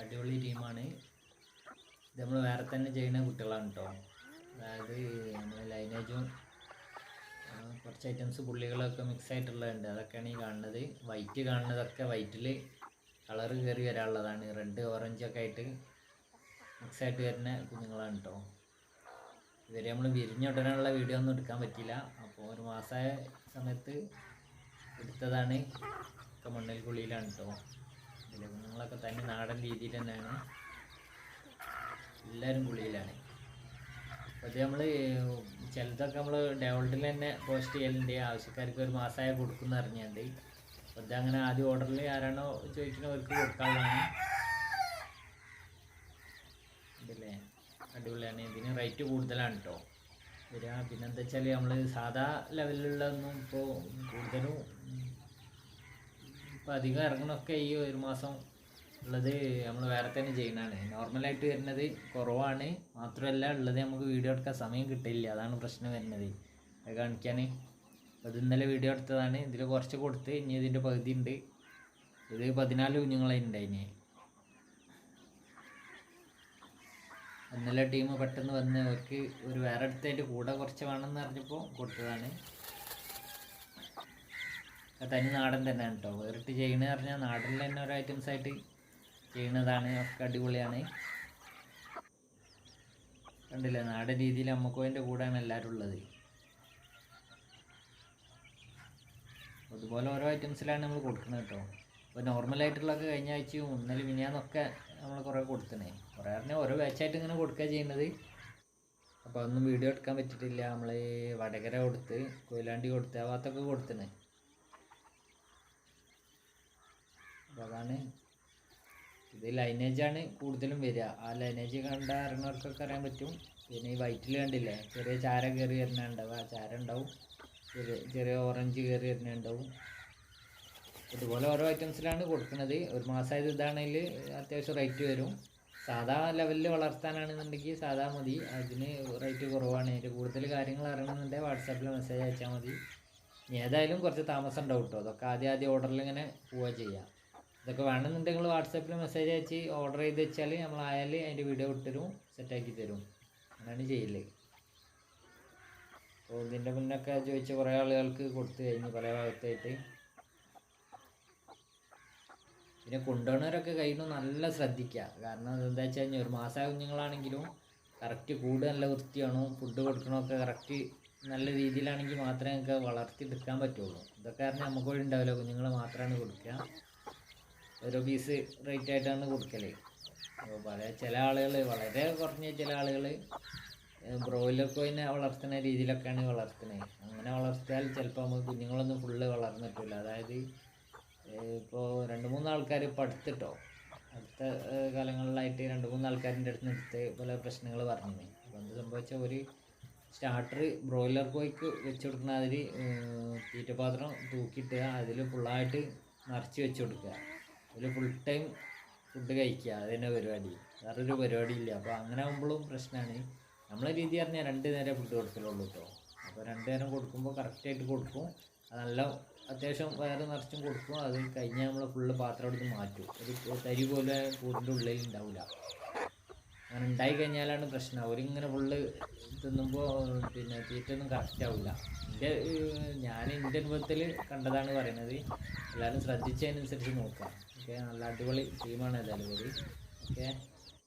അടിപൊളി ടീമാണ്. ഇത് നമ്മൾ വേറെ തന്നെ ചെയ്യുന്ന കുട്ടികളാണ് കേട്ടോ അതായത് നമ്മൾ ലൈനേജും കുറച്ച് ഐറ്റംസ് പുള്ളികളൊക്കെ മിക്സ് ആയിട്ടുള്ളതുണ്ട്. അതൊക്കെയാണ് ഈ കാണുന്നത്. വൈറ്റ് കാണുന്നതൊക്കെ വൈറ്റിൽ കളർ കയറി വരാനുള്ളതാണ്. റെഡ് ഓറഞ്ച് ഒക്കെ ആയിട്ട് മിക്സ് ആയിട്ട് വരുന്ന കുഞ്ഞുങ്ങളാണ് കേട്ടോ ഇവരെ നമ്മൾ വിരിഞ്ഞുടനുള്ള വീഡിയോ ഒന്നും എടുക്കാൻ പറ്റില്ല അപ്പോൾ ഒരു മാസമായ സമയത്ത് എടുത്തതാണ്. ഒക്കെ മണ്ണിൽ കുളിയിലാണ് കേട്ടോ ഇതിലെ തന്നെ നാടൻ രീതിയിൽ തന്നെയാണ്. എല്ലാവരും കുളിയിലാണ് അത് നമ്മൾ ചിലതൊക്കെ നമ്മൾ ഡെവലപ്പിൽ തന്നെ പോസ്റ്റ് ചെയ്യലുണ്ട്. ആവശ്യക്കാർക്ക് ഒരു മാസമായ കൊടുക്കുന്ന അറിഞ്ഞുണ്ട് അപ്പോൾ അങ്ങനെ ആദ്യം ഓർഡറിൽ ആരാണോ ചോദിക്കുന്നവർക്ക് കൊടുക്കാവുന്നതാണ് ഇതല്ലേ അടിപൊളിയാണ്. ഇതിന് റേറ്റ് കൂടുതലാണ് കേട്ടോ വരിക പിന്നെന്താ വെച്ചാൽ നമ്മൾ സാധാ ലെവലിലുള്ളതൊന്നും ഇപ്പോൾ കൂടുതലും ഇപ്പോൾ അധികം ഇറങ്ങണമൊക്കെ ഈ ഒരു മാസം ഉള്ളത് നമ്മൾ വേറെ തന്നെ ചെയ്യുന്നതാണ്. നോർമലായിട്ട് വരുന്നത് കുറവാണ്. മാത്രമല്ല ഉള്ളത് നമുക്ക് വീഡിയോ എടുക്കാൻ സമയം കിട്ടില്ല. അതാണ് പ്രശ്നം വരുന്നത്. അത് കാണിക്കാൻ അത് ഇന്നലെ വീഡിയോ എടുത്തതാണ്. ഇതിൽ കുറച്ച് കൊടുത്ത് ഇനി ഇതിന്റെ പകുതി ഉണ്ട്. ഇത് പതിനാല് കുഞ്ഞുങ്ങളുണ്ടായിന് ഇന്നലെ ടീം പെട്ടെന്ന് വന്ന് അവർക്ക് ഒരു വേറെ അടുത്തായിട്ട് കൂടെ കുറച്ച് വേണമെന്ന് പറഞ്ഞപ്പോൾ കൊടുത്തതാണ്. തനി നാടൻ തന്നെയാണ് കേട്ടോ വേറിട്ട് ചെയ്യണമെന്ന് പറഞ്ഞാൽ നാടനിൽ തന്നെ ഒരു ഐറ്റംസ് ആയിട്ട് ചെയ്യണതാണ് ഒക്കെ അടിപൊളിയാണ്. കണ്ടില്ലേ? നാടൻ രീതിയിൽ അമ്മക്കോയിന്റെ കൂടെയാണ് എല്ലാവരും ഉള്ളത്. അതുപോലെ ഓരോ ഐറ്റംസിലാണ് നമ്മൾ കൊടുക്കുന്നത് കേട്ടോ ഇപ്പോൾ നോർമലായിട്ടുള്ളതൊക്കെ കഴിഞ്ഞ ആഴ്ചയും ഇന്നലെ മിനിയാന്നൊക്കെ നമ്മൾ കുറേ കൊടുത്തണേ. കുറേ പറഞ്ഞാൽ ഓരോ ബാച്ചായിട്ട് ഇങ്ങനെ കൊടുക്കുക ചെയ്യുന്നത് അപ്പോൾ അതൊന്നും വീഡിയോ എടുക്കാൻ പറ്റിയിട്ടില്ല. നമ്മൾ വടകര കൊടുത്ത് കൊയിലാണ്ടി കൊടുത്ത് ആ ഭാഗത്തൊക്കെ കൊടുത്തണേ. അതാണ്. ഇത് ലൈനേജാണ് കൂടുതലും വരിക. ആ ലൈനേജ് കണ്ട അറിയുന്നവർക്കൊക്കെ അറിയാൻ പറ്റും. പിന്നെ ഈ വൈറ്റിൽ കണ്ടില്ലേ? ചെറിയ ചാര കയറി വരുന്നുണ്ടാവും. ആ ചാര ഉണ്ടാവും. ചെറിയ ചെറിയ ഓറഞ്ച് കയറി വരുന്നുണ്ടാവും. ഇതുപോലെ ഓരോ ഐറ്റംസിലാണ് കൊടുക്കുന്നത്. ഒരു മാസമായത് ഇതാണെങ്കിൽ അത്യാവശ്യം റേറ്റ് വരും. സാധാ ലെവലിൽ വളർത്താനാണെന്നുണ്ടെങ്കിൽ സാധാ മതി. അതിന് റേറ്റ് കുറവാണ്. അതിന്റെ കൂടുതൽ കാര്യങ്ങൾ അറിയണമെന്നുണ്ടെങ്കിൽ വാട്സാപ്പിൽ മെസ്സേജ് അയച്ചാൽ മതി. ഏതായാലും കുറച്ച് താമസം ഉണ്ടാവും കേട്ടോ അതൊക്കെ ആദ്യം ആദ്യം ഓർഡറിൽ ഇങ്ങനെ പോവുക ചെയ്യാം. ഇതൊക്കെ വേണമെന്നുണ്ടെങ്കിൽ വാട്സാപ്പിൽ മെസ്സേജ് അയച്ച് ഓർഡർ ചെയ്ത് വെച്ചാൽ നമ്മൾ ആയാൽ അതിന്റെ വീഡിയോ ഇട്ടുതരും സെറ്റാക്കി തരും. അങ്ങനെയാണ് ചെയ്യൽ. അപ്പോൾ ഇതിന്റെ മുന്നൊക്കെ ചോദിച്ച കുറേ ആളുകൾക്ക് കൊടുത്തു കഴിഞ്ഞു പല ഭാഗത്തായിട്ട്. പിന്നെ കൊണ്ടുപോകുന്നവരൊക്കെ കയ്യിൽ നല്ല ശ്രദ്ധിക്കുക കാരണം എന്താ വെച്ച് കഴിഞ്ഞാൽ ഒരു മാസമായ കുഞ്ഞുങ്ങളാണെങ്കിലും കറക്റ്റ് കൂട് നല്ല വൃത്തിയാണോ ഫുഡ് കൊടുക്കണമൊക്കെ കറക്റ്റ് നല്ല രീതിയിലാണെങ്കിൽ മാത്രമേ നമുക്ക് വളർത്തിയെടുക്കാൻ പറ്റുള്ളൂ. ഇതൊക്കെ കാരണം നമുക്ക് വഴി ഉണ്ടാവില്ല. കുഞ്ഞുങ്ങൾ മാത്രമാണ് കൊടുക്കുക. ഓരോ പീസ് റേറ്റ് ആയിട്ടാണ് കൊടുക്കൽ. അപ്പോൾ പല ചില ആളുകൾ വളരെ കുറഞ്ഞ ചില ആളുകൾ ബ്രോയിലർ കോയിനെ വളർത്തുന്ന രീതിയിലൊക്കെയാണ് വളർത്തുന്നത് അങ്ങനെ വളർത്തിയാൽ ചിലപ്പോൾ നമുക്ക് കുഞ്ഞുങ്ങളൊന്നും ഫുള്ള് വളർന്നിട്ടില്ല അതായത് ഇപ്പോൾ രണ്ട് മൂന്ന് ആൾക്കാർ ഇപ്പോൾ അടുത്തിട്ടോ അടുത്ത കാലങ്ങളിലായിട്ട് രണ്ട് മൂന്ന് ആൾക്കാരിന്റെ അടുത്ത് എടുത്ത് പല പ്രശ്നങ്ങൾ പറഞ്ഞു അപ്പോൾ എന്ത് സംഭവിച്ചാൽ ഒരു സ്റ്റാർട്ടർ ബ്രോയിലർ കോയിക്ക് വെച്ച് കൊടുക്കുന്ന അതിൽ തീറ്റപാത്രം തൂക്കിയിട്ട് അതിൽ ഫുള്ളായിട്ട് നിറച്ച് വെച്ച് കൊടുക്കുക. അതിൽ ഫുൾ ടൈം ഫുഡ് കഴിക്കുക. അത് തന്നെ പരിപാടി. വേറൊരു പരിപാടി ഇല്ല. അപ്പോൾ അങ്ങനെ ആകുമ്പോഴും പ്രശ്നമാണ് നമ്മളെ രീതി പറഞ്ഞാൽ രണ്ട് നേരം ഫുഡ് കൊടുക്കലുള്ളൂ കേട്ടോ അപ്പോൾ രണ്ട് നേരം കൊടുക്കുമ്പോൾ കറക്റ്റായിട്ട് കൊടുക്കും. നല്ല അത്യാവശ്യം വയറ് നിറച്ചും കൊടുക്കും. അത് കഴിഞ്ഞാൽ നമ്മൾ ഫുള്ള് പാത്രം എടുത്ത് മാറ്റും. ഒരു തരി പോലെ കൂടിന്റെ ഉള്ളിൽ ഉണ്ടാവില്ല അങ്ങനെ ഉണ്ടായി കഴിഞ്ഞാലാണ് പ്രശ്നം. അവരിങ്ങനെ ഫുള്ള് തിന്നുമ്പോൾ പിന്നെ തീറ്റൊന്നും കറക്റ്റ് ആവില്ല എന്റെ ഞാൻ എന്റെ അനുഭവത്തിൽ കണ്ടതാണ് പറയുന്നത്. എല്ലാവരും ശ്രദ്ധിച്ചതിനനുസരിച്ച് നോക്കുക. ഓക്കെ നല്ല അടിപൊളി ടീമാണ് എല്ലാവരും കൂടി. ഓക്കെ.